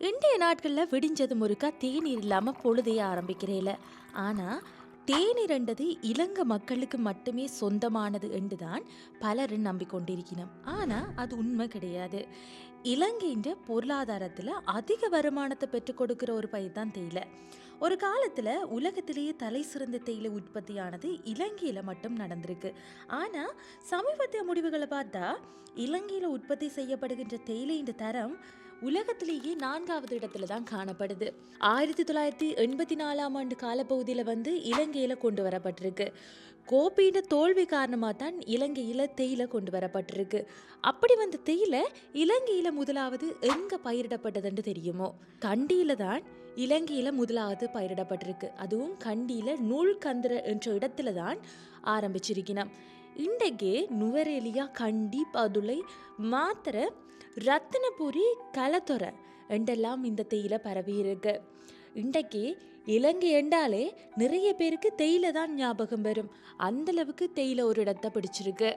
இன்றைய நாட்களில் விடிஞ்சது முறுக்கா தேநீர் இல்லாமல் பொழுதைய ஆரம்பிக்கிறேல. ஆனால் தேநீர் என்றது இலங்கை மக்களுக்கு மட்டுமே சொந்தமானது என்றுதான் பலரும் நம்பிக்கொண்டிருக்கணும் ஆனால் அது உண்மை கிடையாது. இலங்கையின் பொருளாதாரத்தில் அதிக வருமானத்தை பெற்றுக் கொடுக்கிற ஒரு பயிர் தான் தேயிலை. ஒரு காலத்தில் உலகத்திலேயே தலை சிறந்த தேயிலை உற்பத்தியானது இலங்கையில் மட்டும் நடந்திருக்கு. ஆனால் சமீபத்திய முடிவுகளை பார்த்தா இலங்கையில் உற்பத்தி செய்யப்படுகின்ற தேயிலையின் தரம் உலகத்திலேயே நான்காவது இடத்துல தான் காணப்படுது. ஆயிரத்தி தொள்ளாயிரத்தி எண்பத்தி நாலாம் ஆண்டு காலப்பகுதியில் வந்து இலங்கையில் கொண்டு வரப்பட்டிருக்கு. கோப்பியின் தோல்வி காரணமாக தான் இலங்கையில் தேயிலை கொண்டு வரப்பட்டிருக்கு. அப்படி வந்த தேயிலை இலங்கையில் முதலாவது எங்கே பயிரிடப்பட்டதுன்னு தெரியுமோ? கண்டியில் தான் இலங்கையில் முதலாவது பயிரிடப்பட்டிருக்கு. அதுவும் கண்டியில் நூல்கந்திர என்ற இடத்துல தான் ஆரம்பிச்சிருக்கணும் இன்றைக்கு நுவரேலியா கண்டி பதுளை மாத்திர ரத்தினபுரி கலத்தொரை என்றெல்லாம் இந்த தேயிலை பரவி இருக்கு இன்றைக்கு இலங்கை என்றாலே நிறைய பேருக்கு தேயிலை தான் ஞாபகம் வரும். அந்த அளவுக்கு தேயிலை ஒரு இடத்தை பிடிச்சிருக்கு.